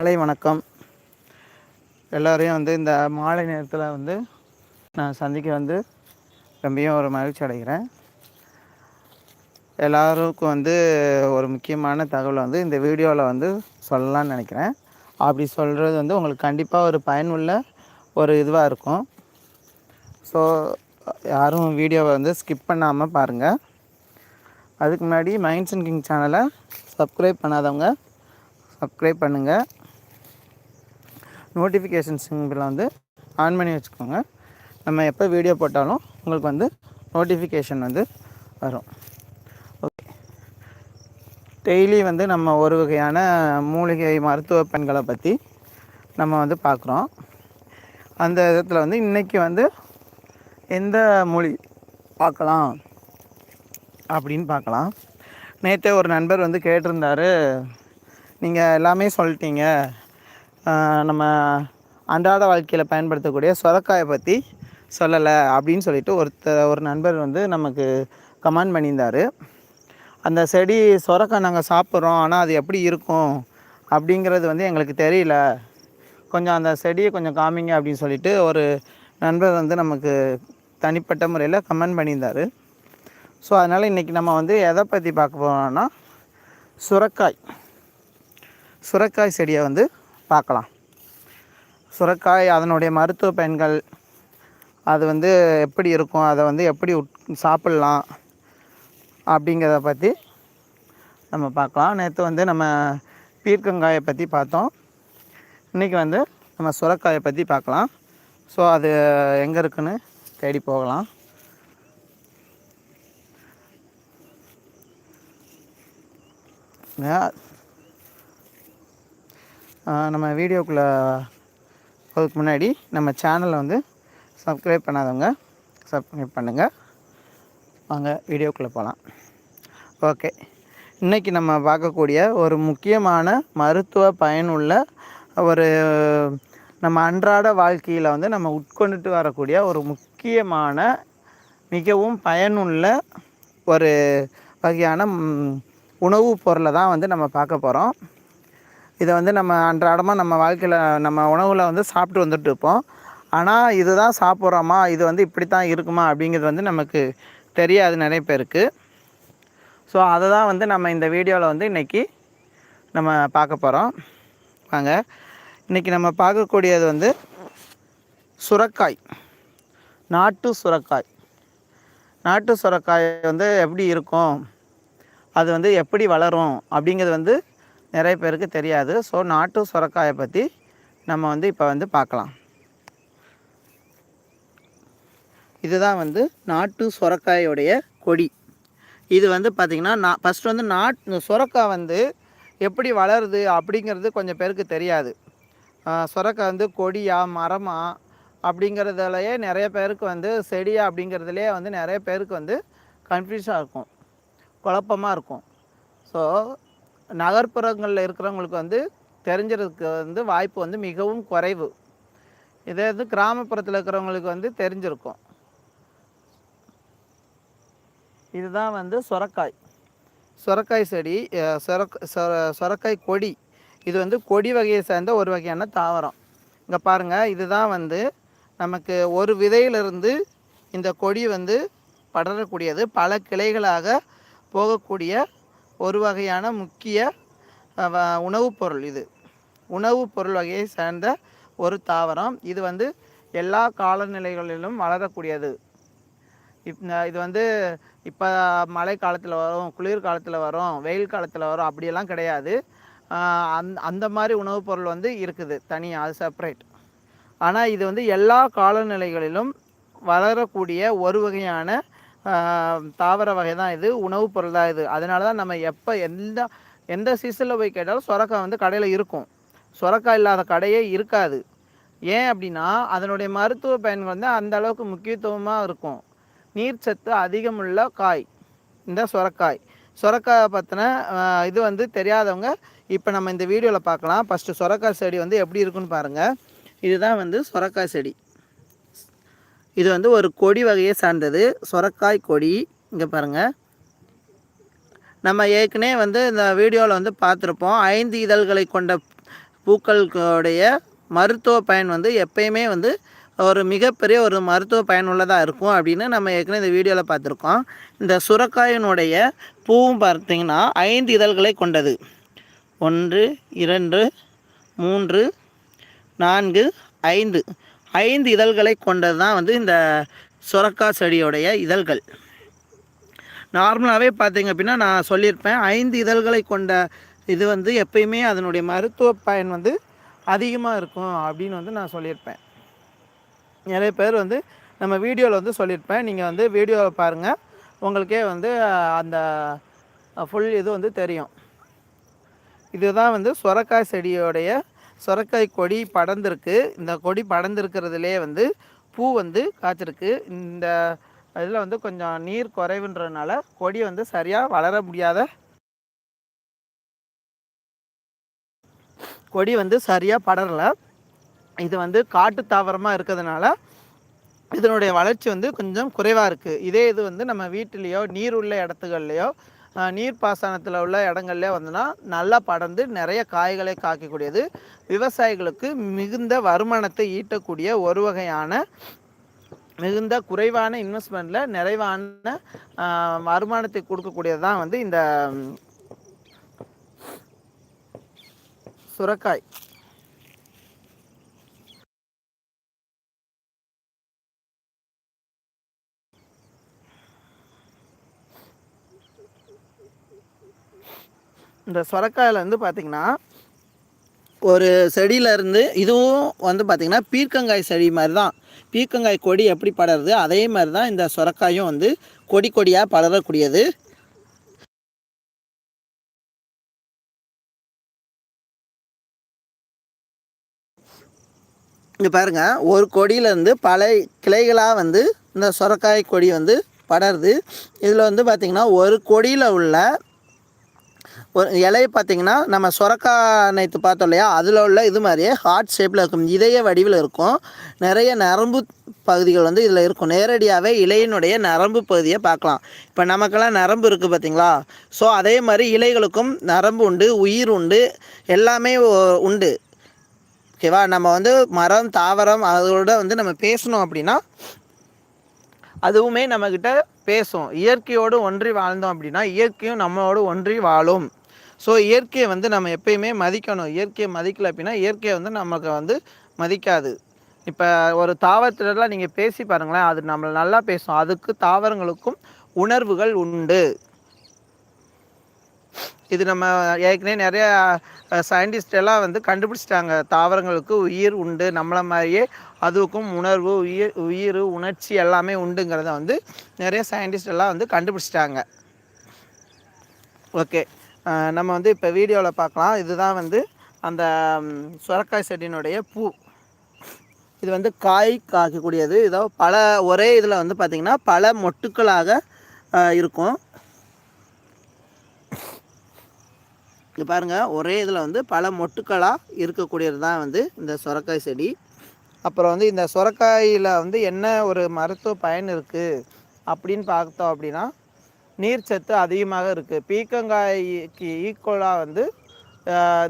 காலை வணக்கம். எல்லோரையும் வந்து இந்த மாலை நேரத்தில் வந்து நான் சந்திக்க வந்து ரொம்பவும் ஒரு மகிழ்ச்சி அடைகிறேன். எல்லாருக்கும் வந்து ஒரு முக்கியமான தகவலை வந்து இந்த வீடியோவில் வந்து சொல்லலாம்னு நினைக்கிறேன். அப்படி சொல்கிறது வந்து உங்களுக்கு கண்டிப்பாக ஒரு பயனுள்ள ஒரு இதுவாக இருக்கும். ஸோ யாரும் வீடியோவை வந்து ஸ்கிப் பண்ணாமல் பாருங்கள் அதுக்கு முன்னாடி மைண்ட்ஸ் அண்ட் கிங் சேனலை சப்ஸ்கிரைப் பண்ணாதவங்க சப்ஸ்கிரைப் பண்ணுங்கள் நோட்டிஃபிகேஷன் சிம்பிளை வந்து ஆன் பண்ணி வச்சுக்கோங்க. நம்ம எப்போ வீடியோ போட்டாலும் உங்களுக்கு வந்து நோட்டிஃபிகேஷன் வந்து வரும். ஓகே டெய்லி வந்து நம்ம ஒரு வகையான மூலிகை மருத்துவ பெண்களை பற்றி நம்ம வந்து பார்க்குறோம். அந்த விதத்தில் வந்து இன்றைக்கி வந்து எந்த மொழி பார்க்கலாம் அப்படின்னு பார்க்கலாம். நேற்றே ஒரு நண்பர் வந்து கேட்டிருந்தாரு. நீங்கள் எல்லாமே சொல்லிட்டீங்க. நம்ம அன்றாட வாழ்க்கையில் பயன்படுத்தக்கூடிய சொரக்காயை பற்றி சொல்லலை அப்படின்னு சொல்லிட்டு ஒருத்தர் ஒரு நண்பர் வந்து நமக்கு கமெண்ட் பண்ணியிருந்தார். அந்த செடி சொரக்காய் நாங்கள் சாப்பிட்றோம் ஆனால் அது எப்படி இருக்கும் அப்படிங்கிறது வந்து எங்களுக்கு தெரியல. கொஞ்சம் அந்த செடியை கொஞ்சம் காமிங்க அப்படின்னு சொல்லிட்டு ஒரு நண்பர் வந்து நமக்கு தனிப்பட்ட முறையில் கமெண்ட் பண்ணியிருந்தார். ஸோ அதனால் இன்றைக்கி நம்ம வந்து எதை பற்றி பார்க்க போகிறோம்னா சுரக்காய். சுரக்காய் செடியை வந்து பார்க்கலாம். சுரக்காய் அதனுடைய மருத்துவ பயன்கள் அது வந்து எப்படி இருக்கும் அதை வந்து எப்படி சாப்பிட்லாம் அப்படிங்கிறத பற்றி நம்ம பார்க்கலாம். நேற்று வந்து நம்ம பீர்க்கங்காயை பற்றி பார்த்தோம். இன்றைக்கி வந்து நம்ம சுரக்காயை பற்றி பார்க்கலாம். ஸோ அது எங்கே இருக்குன்னு தேடி போகலாம். நம்ம வீடியோக்குள்ளே அதுக்கு முன்னாடி நம்ம சேனலை வந்து சப்ஸ்கிரைப் பண்ணாதவங்க சப்ஸ்கிரைப் பண்ணுங்கள் வாங்க வீடியோக்குள்ளே போகலாம் ஓகே. இன்றைக்கி நம்ம பார்க்கக்கூடிய ஒரு முக்கியமான மருத்துவ பயனுள்ள ஒரு நம்ம அன்றாட வாழ்க்கையில் வந்து நம்ம உட்கொண்டுட்டு வரக்கூடிய ஒரு முக்கியமான மிகவும் பயனுள்ள ஒரு வகையான உணவுப் பொருளை தான் வந்து நம்ம பார்க்க போகிறோம் இதை வந்து நம்ம அன்றாடமாக நம்ம வாழ்க்கையில் நம்ம உணவில் வந்து சாப்பிட்டு வந்துட்டு இருப்போம். ஆனால் இதுதான் சாப்பிட்றோமா இது வந்து இப்படி தான் இருக்குமா? அப்படிங்கிறது வந்து நமக்கு தெரியாது நிறைய பேருக்கு. ஸோ அதை தான் வந்து நம்ம இந்த வீடியோவில் வந்து இன்றைக்கி நம்ம பார்க்க போகிறோம் வாங்க. இன்றைக்கி நம்ம பார்க்கக்கூடியது வந்து சுரக்காய். நாட்டு சுரக்காய். நாட்டு சுரக்காய் வந்து எப்படி இருக்கும்? அது வந்து எப்படி வளரும்? அப்படிங்கிறது வந்து நிறைய பேருக்கு தெரியாது. ஸோ நாட்டு சுரக்காயை பற்றி நம்ம வந்து இப்போ வந்து பார்க்கலாம். இதுதான் வந்து நாட்டு சுரக்காயோடைய கொடி. இது வந்து பார்த்திங்கன்னா நான் ஃபஸ்ட்டு வந்து நாட் சுரக்காய் வந்து எப்படி வளருது அப்படிங்கிறது கொஞ்சம் பேருக்கு தெரியாது. சுரக்காய் வந்து கொடியா மரமா அப்படிங்கிறதுலையே நிறைய பேருக்கு வந்து செடியா அப்படிங்கிறதுலையே வந்து நிறைய பேருக்கு வந்து கன்ஃபியூஷனாக இருக்கும். குழப்பமாக இருக்கும். ஸோ நகர்ப்புறங்களில் இருக்கிறவங்களுக்கு வந்து தெரிஞ்சிறதுக்கு வந்து வாய்ப்பு வந்து மிகவும் குறைவு. இதே வந்து கிராமப்புறத்தில் இருக்கிறவங்களுக்கு வந்து தெரிஞ்சிருக்கும். இதுதான் வந்து சுரக்காய். சுரக்காய் செடி சுரக் சுரக்காய் கொடி. இது வந்து கொடி வகையை சேர்ந்த ஒரு வகையான தாவரம். இங்கே பாருங்கள் இதுதான் வந்து நமக்கு ஒரு விதையிலிருந்து இந்த கொடி வந்து படரக்கூடியது. பல கிளைகளாக போகக்கூடிய ஒரு வகையான முக்கிய உணவுப் பொருள் இது. உணவுப் பொருள் வகையை சேர்ந்த ஒரு தாவரம். இது வந்து எல்லா காலநிலைகளிலும் வளரக்கூடியது. இப் இது வந்து இப்போ மழை காலத்தில் வரும் குளிர் காலத்தில் வரும் வெயில் காலத்தில் வரும் அப்படியெல்லாம் கிடையாது. அந் அந்த மாதிரி உணவுப் பொருள் வந்து இருக்குது தனியாக அது செப்ரேட் ஆனால் இது வந்து எல்லா காலநிலைகளிலும் வளரக்கூடிய ஒரு வகையான தாவர வகை தான் இது உணவுப் பொருள் தான் இது. அதனால தான் நம்ம எப்போ எந்த எந்த சீசனில் போய் கேட்டாலும் சொரக்காய் வந்து கடையில் இருக்கும். சொரக்காய் இல்லாத கடையே இருக்காது. ஏன் அப்படின்னா அதனுடைய மருத்துவ பயன்கள் வந்து அந்த அளவுக்கு முக்கியத்துவமாக இருக்கும். நீர் சத்து அதிகமுள்ள காய் இந்த சொரக்காய். சொரக்காய் பற்றின இது வந்து தெரியாதவங்க இப்போ நம்ம இந்த வீடியோவில் பார்க்கலாம். ஃபஸ்ட்டு சொரக்காய் செடி வந்து எப்படி இருக்குன்னு பாருங்கள் இதுதான் வந்து சொரக்காய் செடி. இது வந்து ஒரு கொடி வகையை சார்ந்தது. சொரக்காய் கொடி. இங்கே பாருங்கள் நம்ம ஏற்கனவே வந்து இந்த வீடியோவில் வந்து பார்த்துருப்போம். ஐந்து இதழ்களை கொண்ட பூக்களுடைய மருத்துவ பயன் வந்து எப்பயுமே வந்து ஒரு மிகப்பெரிய ஒரு மருத்துவ பயனுள்ளதாக இருக்கும் அப்படின்னு நம்ம ஏற்கனவே இந்த வீடியோவில் பார்த்துருக்கோம். இந்த சுரக்காயினுடைய பூவும் பார்த்திங்கன்னா ஐந்து இதழ்களை கொண்டது. ஒன்று இரண்டு மூன்று நான்கு ஐந்து. ஐந்து இதழ்களை கொண்டது தான் வந்து இந்த சுரக்கா செடியோடைய இதழ்கள். நார்மலாகவே பார்த்தீங்க அப்படின்னா நான் சொல்லியிருப்பேன் ஐந்து இதழ்களை கொண்ட இது வந்து எப்பயுமே அதனுடைய மருத்துவ பயன் வந்து அதிகமாக இருக்கும் அப்படின்னு வந்து நான் சொல்லியிருப்பேன். நிறைய பேர் வந்து நம்ம வீடியோவில் வந்து சொல்லியிருப்பேன். நீங்கள் வந்து வீடியோவை பாருங்கள் உங்களுக்கே வந்து அந்த ஃபுல் இது வந்து தெரியும். இதுதான் வந்து சுரக்காய் செடியோடைய சுரக்காய் கொடி படர்ந்துருக்கு. இந்த கொடி படர்ந்துருக்கிறதுலே வந்து பூ வந்து காய்ச்சிருக்கு. இந்த இதில் வந்து கொஞ்சம் நீர் குறைவுன்றதுனால கொடி வந்து சரியாக வளர முடியாத கொடி வந்து சரியாக படரலை. இது வந்து காட்டு தாவரமாக இருக்கிறதுனால இதனுடைய வளர்ச்சி வந்து கொஞ்சம் குறைவாக இருக்குது இதே இது வந்து நம்ம வீட்டிலேயோ நீர் உள்ள இடத்துகள்லையோ நீர் பாசனத்தில் உள்ள இடங்கள்லேயே வந்துன்னா நல்லா படர்ந்து நிறைய காய்களை காக்கக்கூடியது. விவசாயிகளுக்கு மிகுந்த வருமானத்தை ஈட்டக்கூடிய ஒரு வகையான மிகுந்த குறைவான இன்வெஸ்ட்மெண்ட்டில் நிறைவான வருமானத்தை கொடுக்கக்கூடியது தான் வந்து இந்த சுரக்காய். இந்த சொரக்காயில் வந்து பார்த்திங்கன்னா ஒரு செடியிலேருந்து இதுவும் வந்து பார்த்திங்கன்னா பீர்க்கங்காய் செடி மாதிரி தான் பீர்க்கங்காய் கொடி எப்படி படருது அதே மாதிரி தான் இந்த சொரக்காயும் வந்து கொடி கொடியாக படரக்கூடியது இங்கே பாருங்கள் ஒரு கொடியிலேருந்து பல கிளைகளாக வந்து இந்த சொரக்காய் கொடி வந்து படருது இதில் வந்து பார்த்திங்கன்னா ஒரு கொடியில் உள்ள ஒரு இலையை பார்த்தீங்கன்னா நம்ம சுரக்கா நேற்று பார்த்தோம் இல்லையா? அதில் உள்ள இது மாதிரியே ஹார்ட் ஷேப்பில் இருக்கும் இதய வடிவில் இருக்கும். நிறைய நரம்பு பகுதிகள் வந்து இதில் இருக்கும். நேரடியாகவே இலையினுடைய நரம்பு பகுதியை பார்க்கலாம். இப்போ நமக்கெல்லாம் நரம்பு இருக்குது பார்த்தீங்களா? ஸோ அதே மாதிரி இலைகளுக்கும் நரம்பு உண்டு உயிர் உண்டு எல்லாமே உண்டு. ஓகேவா நம்ம வந்து மரம் தாவரம் அதோட வந்து நம்ம பேசணும் அப்படின்னா அதுவுமே நம்மக்கிட்ட பேசும். இயற்கையோடு ஒன்றி வாழ்ந்தோம் அப்படின்னா இயற்கையும் நம்மளோடு ஒன்றி வாழும். ஸோ இயற்கையை வந்து நம்ம எப்பயுமே மதிக்கணும். இயற்கையை மதிக்கல அப்படின்னா இயற்கையை வந்து நமக்கு வந்து மதிக்காது. இப்போ ஒரு தாவரத்துலலாம் நீங்கள் பேசி பாருங்களேன் அது நம்மளை நல்லா பேசும். அதுக்கு தாவரங்களுக்கும் உணர்வுகள் உண்டு. இது நம்ம ஏற்கனவே நிறைய சயின்டிஸ்ட் எல்லாம் வந்து கண்டுபிடிச்சிட்டாங்க. தாவரங்களுக்கு உயிர் உண்டு நம்மளை மாதிரியே அதுக்கும் உணர்வு உயிர் உயிர் உணர்ச்சி எல்லாமே உண்டுங்கிறத வந்து நிறைய சயின்டிஸ்ட் எல்லாம் வந்து கண்டுபிடிச்சிட்டாங்க. ஓகே. நம்ம வந்து இப்போ வீடியோவில் பார்க்கலாம். இதுதான் வந்து அந்த சுரக்காய் செடியினுடைய பூ. இது வந்து காய் காய்க்கக்கூடியது. இதோ பல ஒரே இதில் வந்து பார்த்திங்கன்னா பல மொட்டுக்களாக இருக்கும். இங்கே பாருங்கள் ஒரே இதில் வந்து பல மொட்டுக்களாக இருக்கக்கூடியது தான் வந்து இந்த சுரக்காய் செடி. அப்புறம் வந்து இந்த சுரக்காயில் வந்து என்ன ஒரு மருத்துவ பயன் இருக்குது அப்படின்னு பார்த்தோம் அப்படின்னா நீர்ச்சத்து அதிகமாக இருக்குது பீக்கங்காய்க்கு ஈக்குவலாக வந்து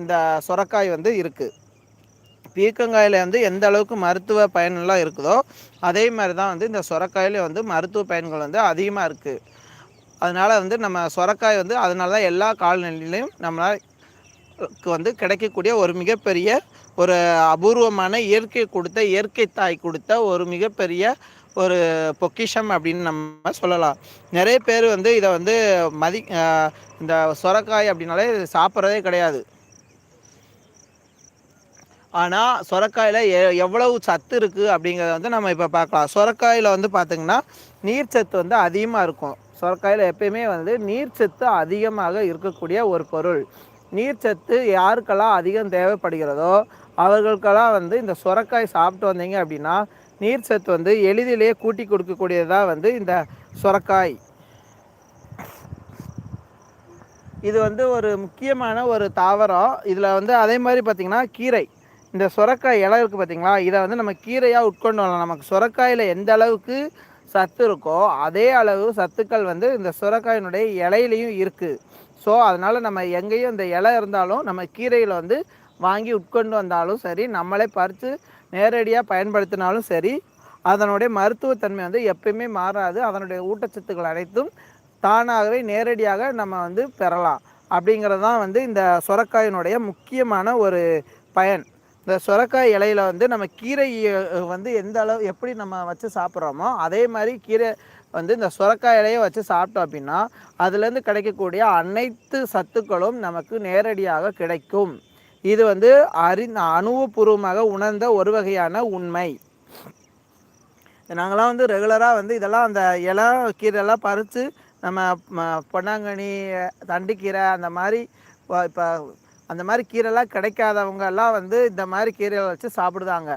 இந்த சுரக்காய் வந்து இருக்குது பீக்கங்காயில் வந்து எந்த அளவுக்கு மருத்துவ பயனெல்லாம் இருக்குதோ அதே மாதிரி தான் வந்து இந்த சுரக்காயில் வந்து மருத்துவ பயன்கள் வந்து அதிகமாக இருக்குது அதனால் வந்து நம்ம சுரக்காய் வந்து அதனால தான் எல்லா காலநிலையிலையும் நம்மளுக்கு வந்து கிடைக்கக்கூடிய ஒரு மிகப்பெரிய ஒரு அபூர்வமான இயற்கை கொடுத்த இயற்கை தாய் கொடுத்த ஒரு மிகப்பெரிய ஒரு பொக்கிஷம் அப்படின்னு நம்ம சொல்லலாம். நிறைய பேர் வந்து இதை வந்து மதி இந்த சொரக்காய் அப்படின்னாலே சாப்பிட்றதே கிடையாது. ஆனால் சொரக்காயில் எ எவ்வளவு சத்து இருக்குது அப்படிங்கிறத வந்து நம்ம இப்போ பார்க்கலாம். சொரக்காயில் வந்து பார்த்திங்கன்னா நீர்ச்சத்து வந்து அதிகமாக இருக்கும். சொரக்காயில் எப்பயுமே வந்து நீர்ச்சத்து அதிகமாக இருக்கக்கூடிய ஒரு பொருள். நீர்ச்சத்து யாருக்கெல்லாம் அதிகம் தேவைப்படுகிறதோ அவர்களுக்கெல்லாம் வந்து இந்த சுரக்காய் சாப்பிட்டு வந்தீங்க அப்படின்னா நீர் சத்து வந்து எளிதிலே கூட்டி கொடுக்கக்கூடியதாக வந்து இந்த சுரக்காய். இது வந்து ஒரு முக்கியமான ஒரு தாவரம். இதில் வந்து அதே மாதிரி பார்த்திங்கன்னா கீரை. இந்த சுரக்காய் இலை இருக்குது பார்த்திங்களா இதை வந்து நம்ம கீரையாக உட்கொண்டு வரலாம். நமக்கு சுரக்காயில் எந்த அளவுக்கு சத்து இருக்கோ அதே அளவு சத்துக்கள் வந்து இந்த சுரக்காயினுடைய இலையிலையும் இருக்குது ஸோ அதனால் நம்ம எங்கேயும் இந்த இலை இருந்தாலும் நம்ம கீரையில் வந்து வாங்கி உட்கொண்டு வந்தாலும் சரி நம்மளே பறித்து நேரடியாக பயன்படுத்தினாலும் சரி அதனுடைய மருத்துவத்தன்மை வந்து எப்பயுமே மாறாது. அதனுடைய ஊட்டச்சத்துக்கள் அனைத்தும் தானாகவே நேரடியாக நம்ம வந்து பெறலாம். அப்படிங்கிறது தான் வந்து இந்த சுரக்காயினுடைய முக்கியமான ஒரு பயன். இந்த சுரக்காய் இலையில் வந்து நம்ம கீரை வந்து எந்த அளவு எப்படி நம்ம வச்சு சாப்பிட்றோமோ அதே மாதிரி கீரை வந்து இந்த சுரக்காய் இலையை வச்சு சாப்பிட்டோம் அப்படின்னா அதுலேருந்து கிடைக்கக்கூடிய அனைத்து சத்துக்களும் நமக்கு நேரடியாக கிடைக்கும். இது வந்து அறி அணுவபூர்வமாக உணர்ந்த ஒரு வகையான உண்மை. நாங்களாம் வந்து ரெகுலராக வந்து இதெல்லாம் அந்த இலை கீரைலாம் பறித்து நம்ம பொன்னாங்கண்ணி தண்டுக்கீரை அந்த மாதிரி இப்போ அந்த மாதிரி கீரைலாம் கிடைக்காதவங்க எல்லாம் வந்து இந்த மாதிரி கீரையை வச்சு சாப்பிடுதாங்க.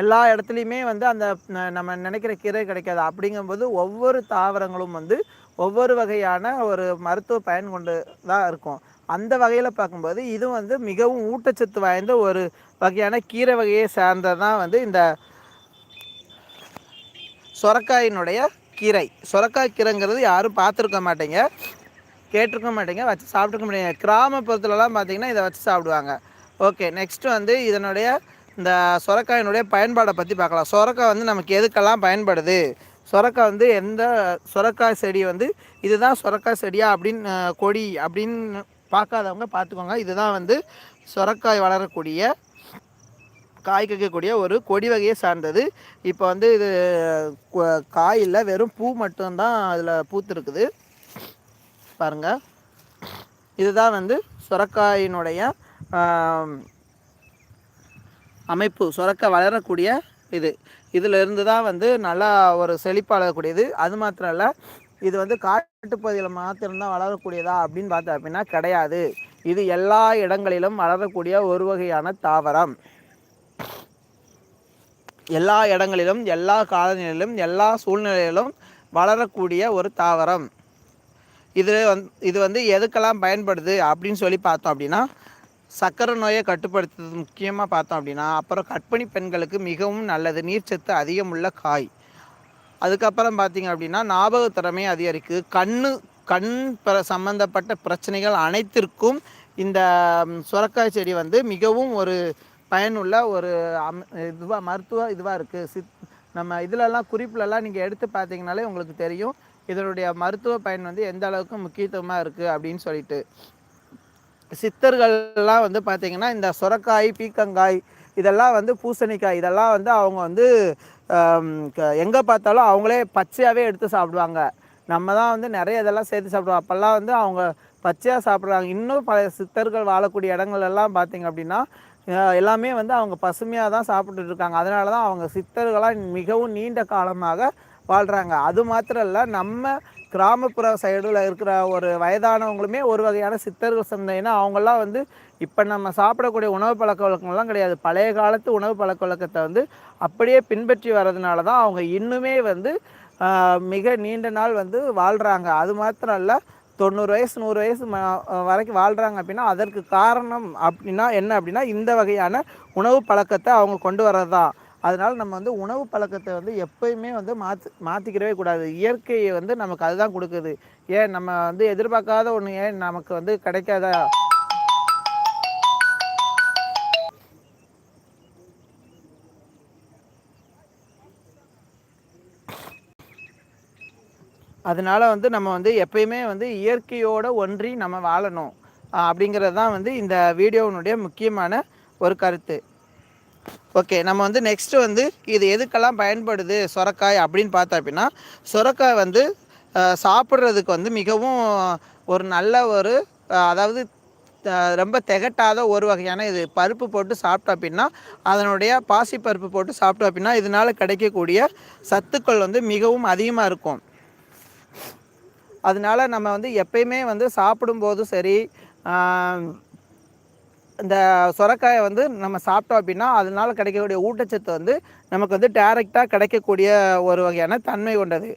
எல்லா இடத்துலையுமே வந்து அந்த நம்ம நினைக்கிற கீரை கிடைக்காது. அப்படிங்கும்போது ஒவ்வொரு தாவரங்களும் வந்து ஒவ்வொரு வகையான ஒரு மருத்துவ பயன் கொண்டு தான் இருக்கும். அந்த வகையில் பார்க்கும்போது இது வந்து மிகவும் ஊட்டச்சத்து வாய்ந்த ஒரு வகையான கீரை வகையை சார்ந்ததான் வந்து இந்த சொரக்காயினுடைய கீரை. சொரக்காய் கீரைங்கிறது யாரும் பார்த்துருக்க மாட்டேங்க. கேட்டிருக்க மாட்டீங்க வச்சு சாப்பிட்ருக்க மாட்டீங்க. கிராமப்புறத்துலலாம் பார்த்தீங்கன்னா இதை வச்சு சாப்பிடுவாங்க. ஓகே நெக்ஸ்ட்டு வந்து இதனுடைய இந்த சொரக்காயினுடைய பயன்பாடை பற்றி பார்க்கலாம். சொரக்காய் வந்து நமக்கு எதுக்கெல்லாம் பயன்படுது? சொரக்காய் வந்து எந்த சொரக்காய் செடி வந்து இதுதான் சொரக்காய் செடியா அப்படின்னு கொடி அப்படின்னு பார்க்காதவங்க பார்த்துக்கோங்க. இதுதான் வந்து சொரக்காய் வளரக்கூடிய காய் கேட்கக்கூடிய ஒரு கொடி வகையை சார்ந்தது. இப்போ வந்து இது காய் இல்லை வெறும் பூ மட்டும்தான் அதில் பூத்துருக்குது. பாருங்கள் இதுதான் வந்து சுரக்காயினுடைய அமைப்பு. சுரக்காய் வளரக்கூடிய இது. இதிலிருந்து தான் வந்து நல்லா ஒரு செழிப்பாளக்கூடியது அது மாத்திரம் இல்லை இது வந்து காட்டுப்பகுதியில் மாத்திரம்தான் வளரக்கூடியதா அப்படின்னு பார்த்தா அப்படின்னா கிடையாது. இது எல்லா இடங்களிலும் வளரக்கூடிய ஒரு வகையான தாவரம். எல்லா இடங்களிலும் எல்லா காலநிலையிலும் எல்லா சூழ்நிலையிலும் வளரக்கூடிய ஒரு தாவரம். இது வந் இது வந்து எதுக்கெல்லாம் பயன்படுது அப்படின்னு சொல்லி பார்த்தோம் அப்படின்னா சக்கரை நோயை கட்டுப்படுத்துறது முக்கியமாக பார்த்தோம் அப்படின்னா அப்புறம் கற்பிணி பெண்களுக்கு மிகவும் நல்லது. நீர்ச்சத்து அதிகமுள்ள காய். அதுக்கப்புறம் பார்த்தீங்க அப்படின்னா ஞாபக திறமை அதிகரிக்கு கண்ணு கண் பிர சம்பந்தப்பட்ட பிரச்சனைகள் அனைத்திற்கும் இந்த சுரக்காய் செடி வந்து மிகவும் ஒரு பயனுள்ள ஒரு அம் இதுவாக மருத்துவ இதுவாக இருக்குது சித் நம்ம இதிலலாம் குறிப்பிலலாம் நீங்கள் எடுத்து பார்த்தீங்கனாலே உங்களுக்கு தெரியும். இதனுடைய மருத்துவ பயன் வந்து எந்த அளவுக்கு முக்கியத்துவமாக இருக்குது அப்படின்னு சொல்லிட்டு. சித்தர்கள்லாம் வந்து பார்த்திங்கன்னா இந்த சுரக்காய் பீக்கங்காய் இதெல்லாம் வந்து பூசணிக்காய் இதெல்லாம் வந்து அவங்க வந்து எங்கே பார்த்தாலும் அவங்களே பச்சையாகவே எடுத்து சாப்பிடுவாங்க. நம்ம தான் வந்து நிறைய இதெல்லாம் சேர்த்து சாப்பிடுவோம். அப்போல்லாம் வந்து அவங்க பச்சையாக சாப்பிட்றாங்க. இன்னும் பல சித்தர்கள் வாழக்கூடிய இடங்கள் எல்லாம் பார்த்திங்க அப்படின்னா எல்லாமே வந்து அவங்க பசுமையாக தான் சாப்பிட்டுட்டு இருக்காங்க. அதனால தான் அவங்க சித்தர்களாக மிகவும் நீண்ட காலமாக வாழ்கிறாங்க அது மாத்திரம் இல்லை நம்ம கிராமப்புற சைடில் இருக்கிற ஒரு வயதானவங்களுமே ஒரு வகையான சித்தர்கள் சந்தைன்னா அவங்களாம் வந்து இப்போ நம்ம சாப்பிடக்கூடிய உணவு பழக்க வழக்கங்கள்லாம் கிடையாது. பழைய காலத்து உணவு பழக்க வழக்கத்தை வந்து அப்படியே பின்பற்றி வர்றதுனால தான் அவங்க இன்னுமே வந்து மிக நீண்ட நாள் வந்து வாழ்கிறாங்க அது மாத்திரம் இல்லை தொண்ணூறு வயசு நூறு வயசு வரைக்கும் வாழ்கிறாங்க அப்படின்னா அதற்கு காரணம் அப்படின்னா என்ன அப்படின்னா இந்த வகையான உணவு பழக்கத்தை அவங்க கொண்டு வர்றது தான் அதனால் நம்ம வந்து உணவு பழக்கத்தை வந்து எப்பயுமே வந்து மாற்று மாற்றிக்கிறவே கூடாது. இயற்கையை வந்து நமக்கு அதுதான் கொடுக்குது. ஏன் நம்ம வந்து எதிர்பார்க்காத ஒன்று ஏன் நமக்கு வந்து கிடைக்காத? அதனால் வந்து நம்ம வந்து எப்பயுமே வந்து இயற்கையோடு ஒன்றி நம்ம வாழணும். அப்படிங்கிறது தான் வந்து இந்த வீடியோவினுடைய முக்கியமான ஒரு கருத்து. ஓகே நம்ம வந்து நெக்ஸ்ட்டு வந்து இது எதுக்கெல்லாம் பயன்படுது சொரக்காய் அப்படின்னு பார்த்தா அப்படின்னா சொரக்காய் வந்து சாப்பிட்றதுக்கு வந்து மிகவும் ஒரு நல்ல ஒரு அதாவது ரொம்ப திகட்டாத ஒரு வகையான இது. பருப்பு போட்டு சாப்பிட்டோம் அப்படின்னா அதனுடைய பாசி பருப்பு போட்டு சாப்பிட்டோம் அப்படின்னா இதனால் கிடைக்கக்கூடிய சத்துக்கள் வந்து மிகவும் அதிகமாக இருக்கும். அதனால நம்ம வந்து எப்பயுமே வந்து சாப்பிடும்போதும் சரி இந்த சுரக்காயை வந்து நம்ம சாப்பிட்டோம் அப்படின்னா அதனால் கிடைக்கக்கூடிய ஊட்டச்சத்து வந்து நமக்கு வந்து டைரெக்டாக கிடைக்கக்கூடிய ஒரு வகையான தன்மை கொண்டது.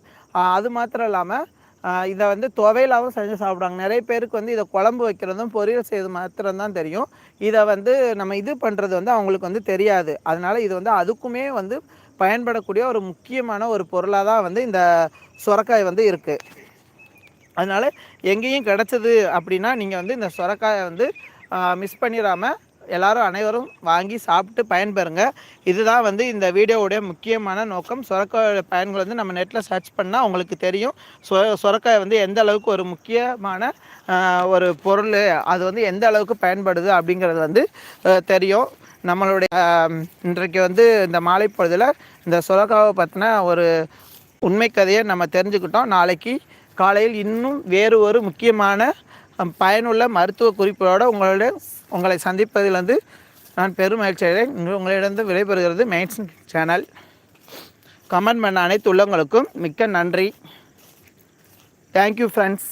அது மாத்திரம் இல்லாமல் இதை வந்து துவையிலாவும் செஞ்சு சாப்பிடுவாங்க. நிறைய பேருக்கு வந்து இதை குழம்பு வைக்கிறதும் பொரியல் செய்வது மாத்திரம்தான் தெரியும். இதை வந்து நம்ம இது பண்ணுறது வந்து அவங்களுக்கு வந்து தெரியாது. அதனால் இது வந்து அதுக்குமே வந்து பயன்படக்கூடிய ஒரு முக்கியமான ஒரு பொருளாக தான் வந்து இந்த சுரக்காய் வந்து இருக்குது அதனால் எங்கேயும் கிடச்சது அப்படின்னா நீங்கள் வந்து இந்த சுரக்காயை வந்து மிஸ் பண்ணிடாமல் எல்லாரும் அனைவரும் வாங்கி சாப்பிட்டு பயன்பெறுங்க. இதுதான் வந்து இந்த வீடியோவுடைய முக்கியமான நோக்கம். சுரக்காய் பயன்கள் வந்து நம்ம நெட்டில் சர்ச் பண்ணால் உங்களுக்கு தெரியும். சொ சுரக்காய் வந்து எந்த அளவுக்கு ஒரு முக்கியமான ஒரு பொருள் அது வந்து எந்த அளவுக்கு பயன்படுது அப்படிங்கிறது வந்து தெரியும். நம்மளுடைய இன்றைக்கு வந்து இந்த மாலை பொழுதில் இந்த சுரக்காவை பற்றின ஒரு உண்மை கதையை நம்ம தெரிஞ்சுக்கிட்டோம். நாளைக்கு காலையில் இன்னும் வேறு ஒரு முக்கியமான பயனுள்ள மருத்துவ குறிப்போடு உங்களுடைய உங்களை சந்திப்பதில் வந்து நான் பெரும் மகிழ்ச்சி அடைகிறேன். உங்களிடம் விடைபெறுகிறது மெயின்ஸ் சேனல் கமெண்ட் பண்ண அனைத்து உள்ளவங்களுக்கும் மிக்க நன்றி. Thank you friends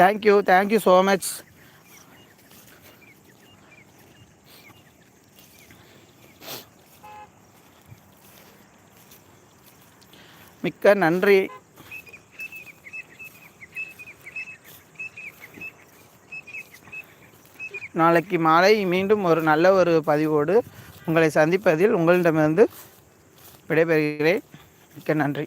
thank you thank you so much மிக்க நன்றி. நாளைக்கு மாலை மீண்டும் ஒரு நல்ல ஒரு பதிவோடு உங்களை சந்திப்பதில் உங்களிடமிருந்து விடைபெறுகிறேன். மிக்க நன்றி.